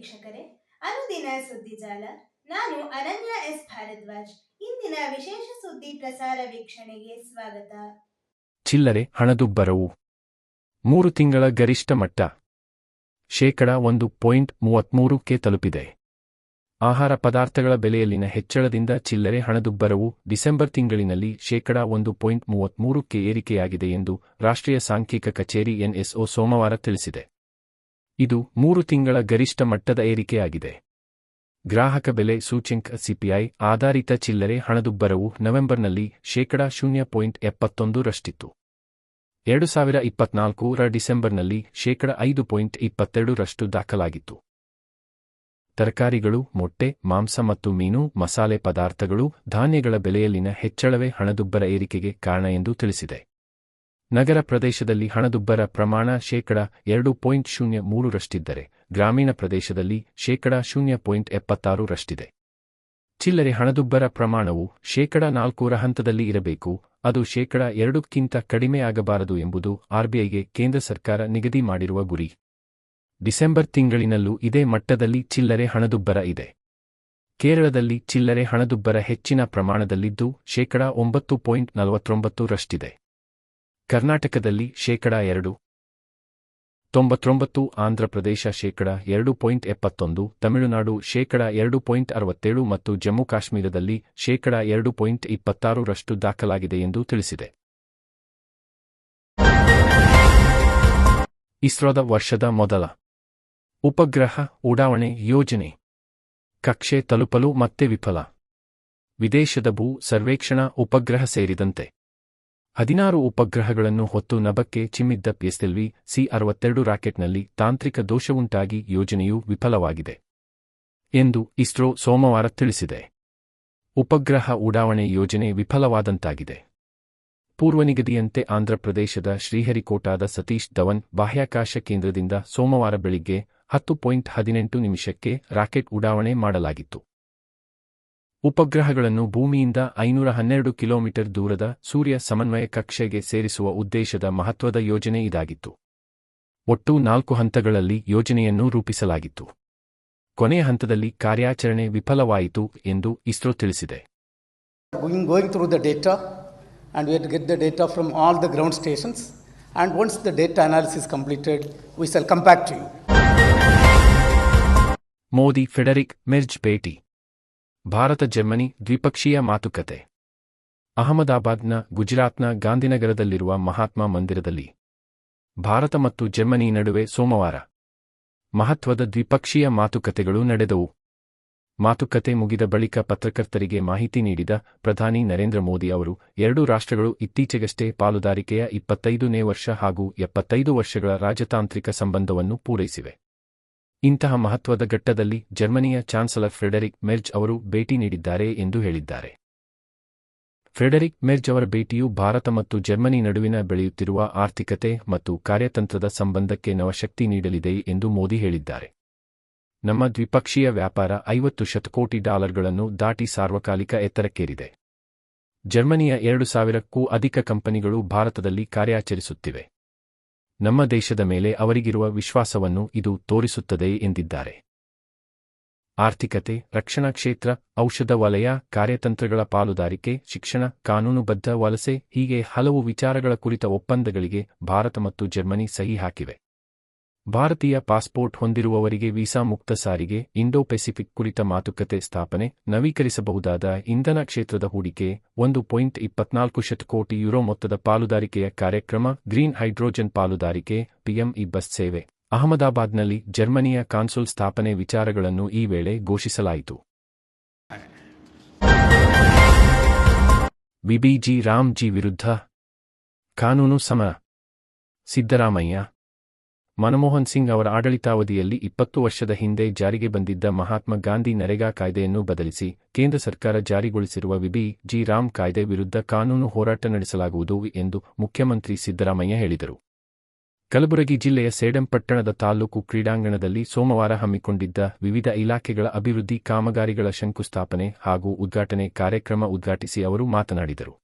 ವೀಕ್ಷಕರೇ, ಅನುದಿನ ಸುದ್ದಿಜಾಲ ನಾನು ಅನನ್ಯ ಎಸ್. ಭಾರದ್ವಾಜ್. ಇಂದಿನ ವಿಶೇಷ ಸುದ್ದಿ ಪ್ರಸಾರ ವೀಕ್ಷಣೆಗೆ ಸ್ವಾಗತ. ಚಿಲ್ಲರೆ ಹಣದುಬ್ಬರವು. ಮೂರು ತಿಂಗಳ ಗರಿಷ್ಠ ಮಟ್ಟ. ಶೇಕಡ ಒಂದು ಪಾಯಿಂಟ್ ಮೂವತ್ಮೂರಕ್ಕೆ ತಲುಪಿದೆ. ಆಹಾರ ಪದಾರ್ಥಗಳ ಬೆಲೆಯಲ್ಲಿನ ಹೆಚ್ಚಳದಿಂದ ಚಿಲ್ಲರೆ ಹಣದುಬ್ಬರವು ಡಿಸೆಂಬರ್ ತಿಂಗಳಿನಲ್ಲಿ ಶೇಕಡ ಒಂದು ಪಾಯಿಂಟ್ ಮೂವತ್ಮೂರಕ್ಕೆ ಏರಿಕೆಯಾಗಿದೆ ಎಂದು ರಾಷ್ಟ್ರೀಯ ಸಾಂಖ್ಯಿಕ ಕಚೇರಿ ಎನ್ಎಸ್ಒ ಸೋಮವಾರ ತಿಳಿಸಿದೆ. ಇದು ಮೂರು ತಿಂಗಳ ಗರಿಷ್ಠ ಮಟ್ಟದ ಏರಿಕೆಯಾಗಿದೆ. ಗ್ರಾಹಕ ಬೆಲೆ ಸೂಚ್ಯಂಕ ಸಿಪಿಐ ಆಧಾರಿತ ಚಿಲ್ಲರೆ ಹಣದುಬ್ಬರವು ನವೆಂಬರ್ನಲ್ಲಿ ಶೇಕಡ ಶೂನ್ಯ ಪಾಯಿಂಟ್ ಎಪ್ಪತ್ತೊಂದು ರಷ್ಟಿತ್ತು. ಎರಡು ಸಾವಿರ ಇಪ್ಪತ್ನಾಲ್ಕು ರ ಡಿಸೆಂಬರ್ನಲ್ಲಿ ಶೇಕಡ ಐದು ಪಾಯಿಂಟ್ ಇಪ್ಪತ್ತೆರಡು ರಷ್ಟು ದಾಖಲಾಗಿತ್ತು. ತರಕಾರಿಗಳು, ಮೊಟ್ಟೆ, ಮಾಂಸ ಮತ್ತು ಮೀನು, ಮಸಾಲೆ ಪದಾರ್ಥಗಳು ಧಾನ್ಯಗಳ ಬೆಲೆಯಲ್ಲಿನ ಹೆಚ್ಚಳವೇ ಹಣದುಬ್ಬರ ಏರಿಕೆಗೆ ಕಾರಣ ಎಂದು ತಿಳಿಸಿದೆ. ನಗರ ಪ್ರದೇಶದಲ್ಲಿ ಹಣದುಬ್ಬರ ಪ್ರಮಾಣ ಶೇಕಡ ಎರಡು ಪಾಯಿಂಟ್ ಶೂನ್ಯ ಮೂರರಷ್ಟಿದ್ದರೆ ಗ್ರಾಮೀಣ ಪ್ರದೇಶದಲ್ಲಿ ಶೇಕಡ ಶೂನ್ಯ ಪಾಯಿಂಟ್ ಎಪ್ಪತ್ತಾರು ರಷ್ಟಿದೆ. ಚಿಲ್ಲರೆ ಹಣದುಬ್ಬರ ಪ್ರಮಾಣವು ಶೇಕಡ ನಾಲ್ಕೂರ ಹಂತದಲ್ಲಿ ಇರಬೇಕು, ಅದು ಶೇಕಡ ಎರಡಕ್ಕಿಂತ ಕಡಿಮೆಯಾಗಬಾರದು ಎಂಬುದು ಆರ್ಬಿಐಗೆ ಕೇಂದ್ರ ಸರ್ಕಾರ ನಿಗದಿ ಮಾಡಿರುವ ಗುರಿ. ಡಿಸೆಂಬರ್ ತಿಂಗಳಿನಲ್ಲೂ ಇದೇ ಮಟ್ಟದಲ್ಲಿ ಚಿಲ್ಲರೆ ಹಣದುಬ್ಬರ ಇದೆ. ಕೇರಳದಲ್ಲಿ ಚಿಲ್ಲರೆ ಹಣದುಬ್ಬರ ಹೆಚ್ಚಿನ ಪ್ರಮಾಣದಲ್ಲಿದ್ದು ಶೇಕಡ ಒಂಬತ್ತು ಪಾಯಿಂಟ್ ನಲವತ್ತೊಂಬತ್ತು ರಷ್ಟಿದೆ. ಕರ್ನಾಟಕದಲ್ಲಿ ಶೇಕಡ ಎರಡು. ತೊಂಬತ್ತೊಂಬತ್ತು ಆಂಧ್ರಪ್ರದೇಶ ಶೇಕಡ ಎರಡು ಪಾಯಿಂಟ್ ಎಪ್ಪತ್ತೊಂದು, ತಮಿಳುನಾಡು ಶೇಕಡ ಎರಡು ಪಾಯಿಂಟ್ ಅರವತ್ತೇಳು ಮತ್ತು ಜಮ್ಮು ಕಾಶ್ಮೀರದಲ್ಲಿ ಶೇಕಡ ಎರಡು ಪಾಯಿಂಟ್ ಇಪ್ಪತ್ತಾರು ರಷ್ಟು ದಾಖಲಾಗಿದೆ ಎಂದು ತಿಳಿಸಿದೆ. ಇಸ್ರೋದ ವರ್ಷದ ಮೊದಲ ಉಪಗ್ರಹ ಉಡಾವಣೆ ಯೋಜನೆ. ಕಕ್ಷೆ ತಲುಪಲು ಮತ್ತೆ ವಿಫಲ. ವಿದೇಶದ ಭೂ ಸರ್ವೇಕ್ಷಣಾ ಉಪಗ್ರಹ ಸೇರಿದಂತೆ. ಹದಿನಾರು ಉಪಗ್ರಹಗಳನ್ನು ಹೊತ್ತು ನಭಕ್ಕೆ ಚಿಮ್ಮಿದ್ದ ಪಿಎಸ್ಎಲ್ವಿ ಸಿ ಅರವತ್ತೆರಡು ರಾಕೆಟ್ನಲ್ಲಿ ತಾಂತ್ರಿಕ ದೋಷವುಂಟಾಗಿ ಯೋಜನೆಯು ವಿಫಲವಾಗಿದೆ ಎಂದು ಇಸ್ರೋ ಸೋಮವಾರ ತಿಳಿಸಿದೆ. ಉಪಗ್ರಹ ಉಡಾವಣೆ ಯೋಜನೆ ವಿಫಲವಾದಂತಾಗಿದೆ. ಪೂರ್ವನಿಗದಿಯಂತೆ ಆಂಧ್ರಪ್ರದೇಶದ ಶ್ರೀಹರಿಕೋಟಾದ ಸತೀಶ್ ಧವನ್ ಬಾಹ್ಯಾಕಾಶ ಕೇಂದ್ರದಿಂದ ಸೋಮವಾರ ಬೆಳಿಗ್ಗೆ ಹತ್ತು ಪಾಯಿಂಟ್ ಹದಿನೆಂಟು ನಿಮಿಷಕ್ಕೆ ರಾಕೆಟ್ ಉಡಾವಣೆ ಮಾಡಲಾಗಿತ್ತು. ಉಪಗ್ರಹಗಳನ್ನು ಭೂಮಿಯಿಂದ ಐನೂರ ಹನ್ನೆರಡು ಕಿಲೋಮೀಟರ್ ದೂರದ ಸೂರ್ಯ ಸಮನ್ವಯ ಕಕ್ಷೆಗೆ ಸೇರಿಸುವ ಉದ್ದೇಶದ ಮಹತ್ವದ ಯೋಜನೆ ಇದಾಗಿತ್ತು. ಒಟ್ಟು ನಾಲ್ಕು ಹಂತಗಳಲ್ಲಿ ಯೋಜನೆಯನ್ನು ರೂಪಿಸಲಾಗಿತ್ತು. ಕೊನೆಯ ಹಂತದಲ್ಲಿ ಕಾರ್ಯಾಚರಣೆ ವಿಫಲವಾಯಿತು ಎಂದು ಇಸ್ರೋ ತಿಳಿಸಿದೆ. Going, going through the data and we have to get the data from all the ground stations and once the data analysis completed we shall come back to you. Modi Friedrich Merz ಭೇಟಿ. Bharat Germany ದ್ವಿಪಕ್ಷೀಯ ಮಾತುಕತೆ. ಅಹಮದಾಬಾದ್ನ ಗುಜರಾತ್ನ ಗಾಂಧಿನಗರದಲ್ಲಿರುವ ಮಹಾತ್ಮ ಮಂದಿರದಲ್ಲಿ ಭಾರತ ಮತ್ತು Germany ನಡುವೆ ಸೋಮವಾರ ಮಹತ್ವದ ದ್ವಿಪಕ್ಷೀಯ ಮಾತುಕತೆಗಳು ನಡೆದವು. ಮಾತುಕತೆ ಮುಗಿದ ಬಳಿಕ ಪತ್ರಕರ್ತರಿಗೆ ಮಾಹಿತಿ ನೀಡಿದ ಪ್ರಧಾನಿ ನರೇಂದ್ರ ಮೋದಿ ಅವರು, ಎರಡೂ ರಾಷ್ಟ್ರಗಳು ಇತ್ತೀಚೆಗಷ್ಟೇ ಪಾಲುದಾರಿಕೆಯ ಇಪ್ಪತ್ತೈದನೇ ವರ್ಷ ಹಾಗೂ ಎಪ್ಪತ್ತೈದು ವರ್ಷಗಳ ರಾಜತಾಂತ್ರಿಕ ಸಂಬಂಧವನ್ನು ಪೂರೈಸಿವೆ. ಇಂತಹ ಮಹತ್ವದ ಘಟ್ಟದಲ್ಲಿ ಜರ್ಮನಿಯ ಚಾನ್ಸಲರ್ ಫ್ರೆಡರಿಕ್ ಮೆರ್ಜ್ ಅವರು ಭೇಟಿ ನೀಡಿದ್ದಾರೆ ಎಂದು ಹೇಳಿದ್ದಾರೆ. ಫ್ರೆಡರಿಕ್ ಮೆರ್ಜ್ ಅವರ ಭೇಟಿಯು ಭಾರತ ಮತ್ತು ಜರ್ಮನಿ ನಡುವಿನ ಬೆಳೆಯುತ್ತಿರುವ ಆರ್ಥಿಕತೆ ಮತ್ತು ಕಾರ್ಯತಂತ್ರದ ಸಂಬಂಧಕ್ಕೆ ನವಶಕ್ತಿ ನೀಡಲಿದೆ ಎಂದು ಮೋದಿ ಹೇಳಿದ್ದಾರೆ. ನಮ್ಮ ದ್ವಿಪಕ್ಷೀಯ ವ್ಯಾಪಾರ ಐವತ್ತು ಶತಕೋಟಿ ಡಾಲರ್ಗಳನ್ನು ದಾಟಿ ಸಾರ್ವಕಾಲಿಕ ಎತ್ತರಕ್ಕೇರಿದೆ. ಜರ್ಮನಿಯ ಎರಡು ಸಾವಿರಕ್ಕೂ ಅಧಿಕ ಕಂಪನಿಗಳು ಭಾರತದಲ್ಲಿ ಕಾರ್ಯಾಚರಿಸುತ್ತಿವೆ. ನಮ್ಮ ದೇಶದ ಮೇಲೆ ಅವರಿಗಿರುವ ವಿಶ್ವಾಸವನ್ನು ಇದು ತೋರಿಸುತ್ತದೆ ಎಂದಿದ್ದಾರೆ. ಆರ್ಥಿಕತೆ, ರಕ್ಷಣಾ ಕ್ಷೇತ್ರ, ಔಷಧ ವಲಯ, ಕಾರ್ಯತಂತ್ರಗಳ ಪಾಲುದಾರಿಕೆ, ಶಿಕ್ಷಣ, ಕಾನೂನುಬದ್ಧ ವಲಸೆ ಹೀಗೆ ಹಲವು ವಿಚಾರಗಳ ಕುರಿತ ಒಪ್ಪಂದಗಳಿಗೆ ಭಾರತ ಮತ್ತು ಜರ್ಮನಿ ಸಹಿ ಹಾಕಿವೆ. ಭಾರತೀಯ ಪಾಸ್ಪೋರ್ಟ್ ಹೊಂದಿರುವವರಿಗೆ ವೀಸಾ ಮುಕ್ತ ಸಾರಿಗೆ ಇಂಡೋ ಪೆಸಿಫಿಕ್ ಕುರಿತ ಮಾತುಕತೆ ಸ್ಥಾಪನೆ, ನವೀಕರಿಸಬಹುದಾದ ಇಂಧನ ಕ್ಷೇತ್ರದ ಹೂಡಿಕೆ, ಒಂದು ಪಾಯಿಂಟ್ ಇಪ್ಪತ್ನಾಲ್ಕು ಶತಕೋಟಿ ಯುರೋ ಮೊತ್ತದ ಪಾಲುದಾರಿಕೆಯ ಕಾರ್ಯಕ್ರಮ, ಗ್ರೀನ್ ಹೈಡ್ರೋಜನ್ ಪಾಲುದಾರಿಕೆ, ಪಿಎಂ ಇ ಬಸ್ ಸೇವೆ. ಅಹಮದಾಬಾದ್ನಲ್ಲಿ ಜರ್ಮನಿಯ ಕಾನ್ಸುಲ್ ಸ್ಥಾಪನೆ ವಿಚಾರಗಳನ್ನು ಈ ವೇಳೆ ಘೋಷಿಸಲಾಯಿತು. ಬಿಬಿಜಿ ರಾಮ್ಜಿ ವಿರುದ್ಧ ಕಾನೂನು ಸಮ ಸಿದ್ದರಾಮಯ್ಯ ಮನಮೋಹನ್ ಸಿಂಗ್ ಅವರ ಆಡಳಿತಾವಧಿಯಲ್ಲಿ ಇಪ್ಪತ್ತು ವರ್ಷದ ಹಿಂದೆ ಜಾರಿಗೆ ಬಂದಿದ್ದ ಮಹಾತ್ಮ ಗಾಂಧಿ ನರೇಗಾ ಕಾಯ್ದೆಯನ್ನು ಬದಲಿಸಿ ಕೇಂದ್ರ ಸರ್ಕಾರ ಜಾರಿಗೊಳಿಸಿರುವ ವಿಬಿ ಜಿ ರಾಮ್ ಕಾಯ್ದೆ ವಿರುದ್ಧ ಕಾನೂನು ಹೋರಾಟ ನಡೆಸಲಾಗುವುದು ಎಂದು ಮುಖ್ಯಮಂತ್ರಿ ಸಿದ್ದರಾಮಯ್ಯ ಹೇಳಿದರು. ಕಲಬುರಗಿ ಜಿಲ್ಲೆಯ ಸೇಡಂ ಪಟ್ಟಣದ ತಾಲೂಕು ಕ್ರೀಡಾಂಗಣದಲ್ಲಿ ಸೋಮವಾರ ಹಮ್ಮಿಕೊಂಡಿದ್ದ ವಿವಿಧ ಇಲಾಖೆಗಳ ಅಭಿವೃದ್ಧಿ ಕಾಮಗಾರಿಗಳ ಶಂಕುಸ್ಥಾಪನೆ ಹಾಗೂ ಉದ್ಘಾಟನೆ ಕಾರ್ಯಕ್ರಮ ಉದ್ಘಾಟಿಸಿ ಅವರು ಮಾತನಾಡಿದರು.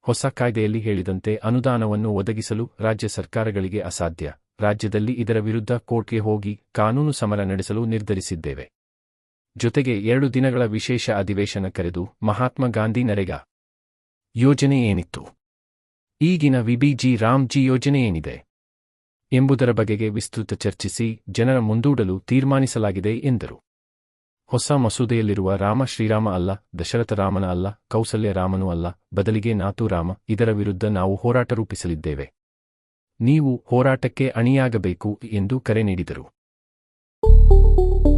ಹೊಸ ಕಾಯ್ದೆಯಲ್ಲಿ ಹೇಳಿದಂತೆ ಅನುದಾನವನ್ನು ಒದಗಿಸಲು ರಾಜ್ಯ ಸರ್ಕಾರಗಳಿಗೆ ಅಸಾಧ್ಯ. ರಾಜ್ಯದಲ್ಲಿ ಇದರ ವಿರುದ್ಧ ಕೋರ್ಟ್ಗೆ ಹೋಗಿ ಕಾನೂನು ಸಮರ ನಡೆಸಲು ನಿರ್ಧರಿಸಿದ್ದೇವೆ. ಜೊತೆಗೆ ಎರಡು ದಿನಗಳ ವಿಶೇಷ ಅಧಿವೇಶನ ಕರೆದು ಮಹಾತ್ಮ ಗಾಂಧಿ ನರೇಗಾ ಯೋಜನೆ ಏನಿತ್ತು? ಈಗಿನ ವಿಬಿಜಿ ರಾಮ್ಜಿ ಯೋಜನೆ ಏನಿದೆ? ಎಂಬುದರ ಬಗೆಗೆ ವಿಸ್ತೃತ ಚರ್ಚಿಸಿ ಜನರ ಮುಂದೂಡಲು ತೀರ್ಮಾನಿಸಲಾಗಿದೆ ಎಂದರು. ಹೊಸ ಮಸೂದೆಯಲ್ಲಿರುವ ರಾಮ ಶ್ರೀರಾಮ ಅಲ್ಲ, ದಶರಥ ರಾಮನ ಅಲ್ಲ, ಕೌಸಲ್ಯ ರಾಮನು ಅಲ್ಲ, ಬದಲಿಗೆ ನಾತು ರಾಮ, ಇದರ ವಿರುದ್ಧ ನಾವು ಹೋರಾಟ ರೂಪಿಸಲಿದ್ದೇವೆ. ನೀವು ಹೋರಾಟಕ್ಕೆ ಅಣಿಯಾಗಬೇಕು ಎಂದು ಕರೆ ನೀಡಿದರು.